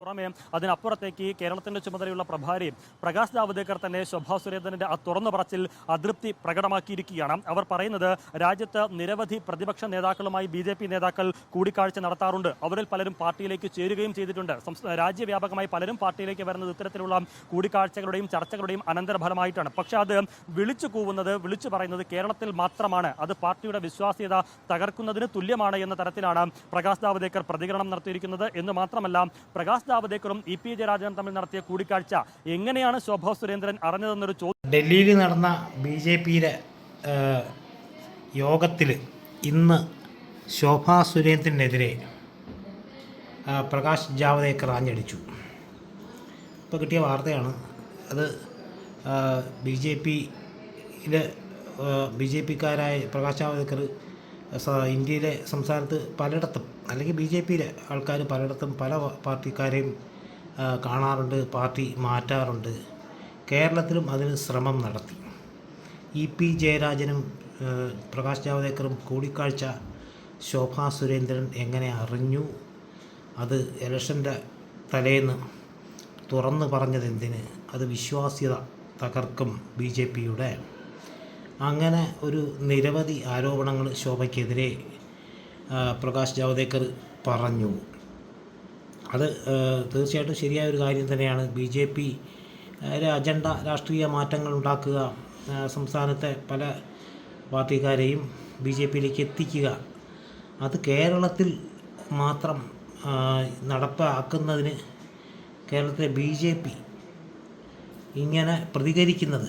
പുറമെ അതിനപ്പുറത്തേക്ക് കേരളത്തിന്റെ ചുമതലയുള്ള പ്രഭാരി പ്രകാശ് ജാവ്ദേക്കർ തന്നെ ശോഭാ സുരേന്ദ്രന്റെ ആ തുറന്നു പറച്ചിൽ അതൃപ്തി പ്രകടമാക്കിയിരിക്കുകയാണ്. അവർ പറയുന്നത് രാജ്യത്ത് നിരവധി പ്രതിപക്ഷ നേതാക്കളുമായി ബി ജെ പി നേതാക്കൾ കൂടിക്കാഴ്ച നടത്താറുണ്ട്. അവരിൽ പലരും പാർട്ടിയിലേക്ക് ചേരുകയും ചെയ്തിട്ടുണ്ട്. രാജ്യവ്യാപകമായി പലരും പാർട്ടിയിലേക്ക് വരുന്നത് ഇത്തരത്തിലുള്ള കൂടിക്കാഴ്ചകളുടെയും ചർച്ചകളുടെയും അനന്തരഫലമായിട്ടാണ്. പക്ഷേ അത് വിളിച്ചു കൂവുന്നത് വിളിച്ചു പറയുന്നത് കേരളത്തിൽ മാത്രമാണ്. അത് പാർട്ടിയുടെ വിശ്വാസ്യത തകർക്കുന്നതിന് തുല്യമാണ് എന്ന തരത്തിലാണ് പ്രകാശ് ജാവ്ദേക്കർ പ്രതികരണം നടത്തിയിരിക്കുന്നത്. എന്ന് മാത്രമല്ല പ്രകാശ് ജാവ്ദേക്കറും ഇ പി ജയരാജനും തമ്മിൽ നടത്തിയ കൂടിക്കാഴ്ച എങ്ങനെയാണ് ശോഭാ സുരേന്ദ്രൻ അറിഞ്ഞതെന്നൊരു ചോദ്യം. ഡൽഹിയിൽ നടന്ന ബി ജെ പിയിലെ യോഗത്തിൽ ഇന്ന് ശോഭാ സുരേന്ദ്രനെതിരെ പ്രകാശ് ജാവദേക്കർ ആഞ്ഞടിച്ചു. ഇപ്പോൾ കിട്ടിയ വാർത്തയാണ് അത് ബി ജെ പിയിലെ ബി ജെ പിക്കാരായ പ്രകാശ് ജാവദേക്കർ ഇന്ത്യയിലെ സംസ്ഥാനത്ത് പലയിടത്തും അല്ലെങ്കിൽ ബി ജെ പിയിലെ ആൾക്കാർ പലയിടത്തും പല പാർട്ടിക്കാരെയും കാണാറുണ്ട് പാർട്ടി മാറ്റാറുണ്ട്. കേരളത്തിലും അതിന് ശ്രമം നടത്തി. ഇ പി ജയരാജനും പ്രകാശ് ജാവദേക്കറും കൂടിക്കാഴ്ച ശോഭാ സുരേന്ദ്രൻ എങ്ങനെ അറിഞ്ഞു? അത് ഇലക്ഷന്റെ തലേന്ന് തുറന്നു പറഞ്ഞത് എന്തിന്? അത് വിശ്വാസ്യത തകർക്കും ബി ജെ പിയുടെ. അങ്ങനെ ഒരു നിരവധി ആരോപണങ്ങൾ ശോഭയ്ക്കെതിരെ പ്രകാശ് ജാവദേക്കർ പറഞ്ഞു. അത് തീർച്ചയായിട്ടും ശരിയായ ഒരു കാര്യം തന്നെയാണ്. ബി ജെ പി അജണ്ട രാഷ്ട്രീയ മാറ്റങ്ങൾ ഉണ്ടാക്കുക സംസ്ഥാനത്തെ പല പാർട്ടിക്കാരെയും ബി ജെ പിയിലേക്ക് എത്തിക്കുക. അത് കേരളത്തിൽ മാത്രം നടപ്പാക്കുന്നതിന് കേരളത്തിലെ ബി ജെ പി ഇങ്ങനെ പ്രതികരിക്കുന്നത്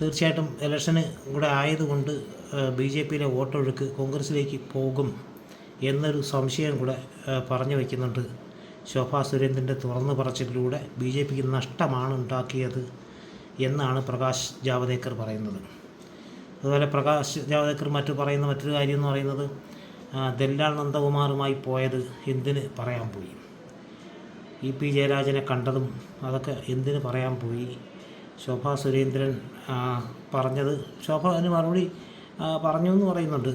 തീർച്ചയായിട്ടും ഇലക്ഷന് കൂടെ ആയതുകൊണ്ട് ബി ജെ പിയിലെ വോട്ടൊഴുക്ക് കോൺഗ്രസിലേക്ക് പോകും എന്നൊരു സംശയം കൂടെ പറഞ്ഞു വയ്ക്കുന്നുണ്ട് ശോഭാ സുരേന്ദ്രന്റെ തുറന്നു പറച്ചിലൂടെ ബി ജെ പിക്ക് നഷ്ടമാണ് ഉണ്ടാക്കിയത് എന്നാണ് പ്രകാശ് ജാവദേക്കർ പറയുന്നത്. അതുപോലെ പ്രകാശ് ജാവദേക്കർ മറ്റു പറയുന്ന മറ്റൊരു കാര്യം എന്ന് പറയുന്നത് ദല്ലാൽ നന്ദകുമാറുമായി പോയത് എന്തിന് പറയാൻ പോയി? ഇ പി ജയരാജനെ കണ്ടതും അതൊക്കെ എന്തിന് പറയാൻ പോയി? ശോഭാ സുരേന്ദ്രൻ പറഞ്ഞത്. ശോഭ അതിന് മറുപടി പറഞ്ഞു എന്ന് പറയുന്നുണ്ട്.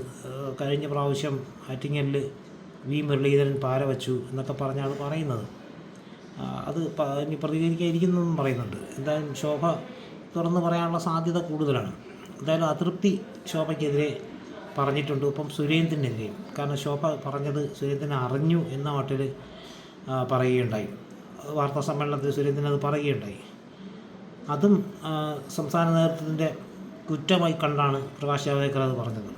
കഴിഞ്ഞ പ്രാവശ്യം ആറ്റിങ്ങലിൽ വി. മുരളീധരൻ പാര വച്ചു എന്നൊക്കെ പറഞ്ഞാണ് പറയുന്നത്. അത് ഇനി പ്രതികരിക്കാതിരിക്കുന്നതെന്നും പറയുന്നുണ്ട്. എന്തായാലും ശോഭ തുറന്ന് പറയാനുള്ള സാധ്യത കൂടുതലാണ്. എന്തായാലും അതൃപ്തി ശോഭയ്ക്കെതിരെ പറഞ്ഞിട്ടുണ്ട് ഇപ്പം സുരേന്ദ്രനെതിരെയും. കാരണം ശോഭ പറഞ്ഞത് സുരേന്ദ്രൻ അറിഞ്ഞു എന്ന മട്ടിൽ പറയുകയുണ്ടായി. വാർത്താ സമ്മേളനത്തിൽ സുരേന്ദ്രൻ അത് പറയുകയുണ്ടായി. അതും സംസ്ഥാന നേതൃത്വത്തിന്റെ കുറ്റമായി കണ്ടാണ് പ്രകാശ് ജാവദേക്കർ അത് പറഞ്ഞത്.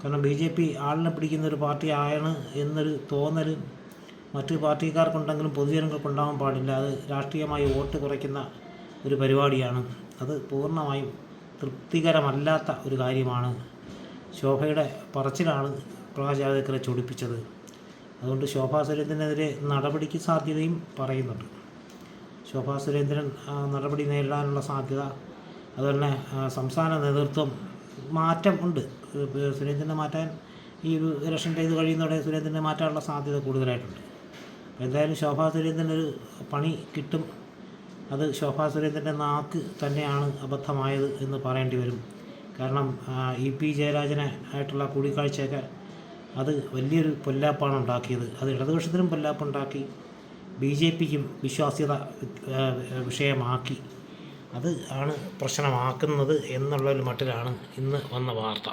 കാരണം ബി ജെ പി ആളിനെ പിടിക്കുന്ന ഒരു പാർട്ടി ആയാണ് എന്നൊരു തോന്നൽ മറ്റു പാർട്ടിക്കാർക്കുണ്ടെങ്കിലും പൊതുജനങ്ങൾക്കുണ്ടാകാൻ പാടില്ല. അത് രാഷ്ട്രീയമായി വോട്ട് കുറയ്ക്കുന്ന ഒരു പരിപാടിയാണ്. അത് പൂർണമായും തൃപ്തികരമല്ലാത്ത ഒരു കാര്യമാണ്. ശോഭയുടെ പറച്ചിലാണ് പ്രകാശ് ജാവദേക്കറെ ചൊടിപ്പിച്ചത്. അതുകൊണ്ട് ശോഭാ സുരേന്ദ്രനെതിരെ നടപടിക്ക് സാധ്യതയും പറയുന്നുണ്ട്. ശോഭാ സുരേന്ദ്രൻ നടപടി നേരിടാനുള്ള സാധ്യത അതുപോലെ തന്നെ സംസ്ഥാന നേതൃത്വം മാറ്റം ഉണ്ട്. സുരേന്ദ്രനെ മാറ്റാൻ ഈ ഒരു ഇലക്ഷന്റെ ഇത് കഴിയുന്നതോടെ സുരേന്ദ്രനെ മാറ്റാനുള്ള സാധ്യത കൂടുതലായിട്ടുണ്ട്. അപ്പോൾ എന്തായാലും ശോഭാ സുരേന്ദ്രനൊരു പണി കിട്ടും. അത് ശോഭാ സുരേന്ദ്രന്റെ നാക്ക് തന്നെയാണ് അബദ്ധമായത് എന്ന് പറയേണ്ടി വരും. കാരണം ഇ പി ജയരാജനെ ആയിട്ടുള്ള കൂടിക്കാഴ്ചയൊക്കെ അത് വലിയൊരു പൊല്ലാപ്പാണ് ഉണ്ടാക്കിയത്. അത് ഇടതുപക്ഷത്തിനും പൊല്ലാപ്പുണ്ടാക്കി. ബി ജെ പിക്കും വിശ്വാസ്യത വിഷയമാക്കി. അത് ആണ് പ്രശ്നമാക്കുന്നത് എന്നുള്ളൊരു മട്ടിലാണ് ഇന്ന് വന്ന വാർത്ത.